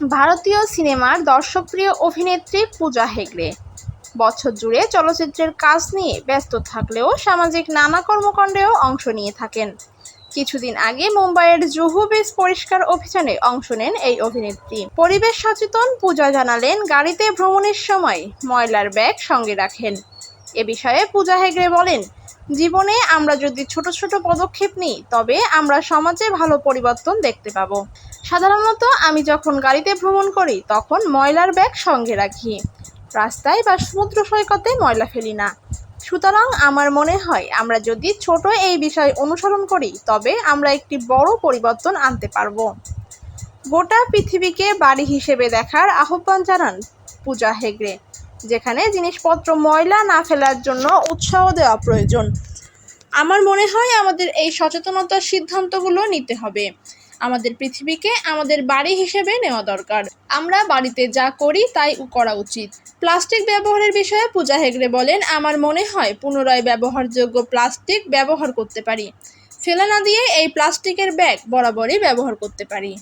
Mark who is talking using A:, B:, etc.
A: ভারতীয় সিনেমার দর্শকপ্রিয় অভিনেত্রী পূজা হেগড়ে। বছর জুড়ে চলচ্চিত্রের কাজ নিয়ে ব্যস্ত থাকলেও সামাজিক নানা কর্মকাণ্ডেও অংশ নিয়ে থাকেন। কিছুদিন আগে মুম্বাইয়ের জুহু বিচ পরিষ্কার অভিযানে অংশ নেন এই অভিনেত্রী। পরিবেশ সচেতন পূজা জানালেন, গাড়িতে ভ্রমণের সময় ময়লার ব্যাগ সঙ্গে রাখেন। এ বিষয়ে পূজা হেগড়ে বলেন, জীবনে আমরা যদি ছোট ছোট পদক্ষেপ নিই, তবে আমরা সমাজে ভালো পরিবর্তন দেখতে পাবো। সাধারণত আমি যখন গাড়িতে ভ্রমণ করি, তখন ময়লার ব্যাগ সঙ্গে রাখি। রাস্তায় বা সমুদ্র সৈকতে ময়লা ফেলি না। সুতরাং আমার মনে হয়, আমরা যদি ছোট এই বিষয় অনুসরণ করি, তবে আমরা একটি বড় পরিবর্তন আনতে পারব। গোটা পৃথিবীকে বাড়ি হিসেবে দেখার আহ্বান জানান পূজা হেগড়ে, যেখানে জিনিসপত্র ময়লা না ফেলার জন্য উৎসাহ দেওয়া প্রয়োজন। আমার মনে হয়, আমাদের এই সচেতনতার সিদ্ধান্তগুলো নিতে হবে। আমাদের পৃথিবীকে আমাদের বাড়ি হিসেবে নেওয়া দরকার। আমরা বাড়িতে যা করি তাই করা উচিত। প্লাস্টিক ব্যবহারের বিষয়ে পূজা হেগড়ে বলেন, আমার মনে হয় পুনরায় ব্যবহারযোগ্য প্লাস্টিক ব্যবহার করতে পারি। ফেলে না দিয়ে এই প্লাস্টিকের ব্যাগ বরাবরই ব্যবহার করতে পারি।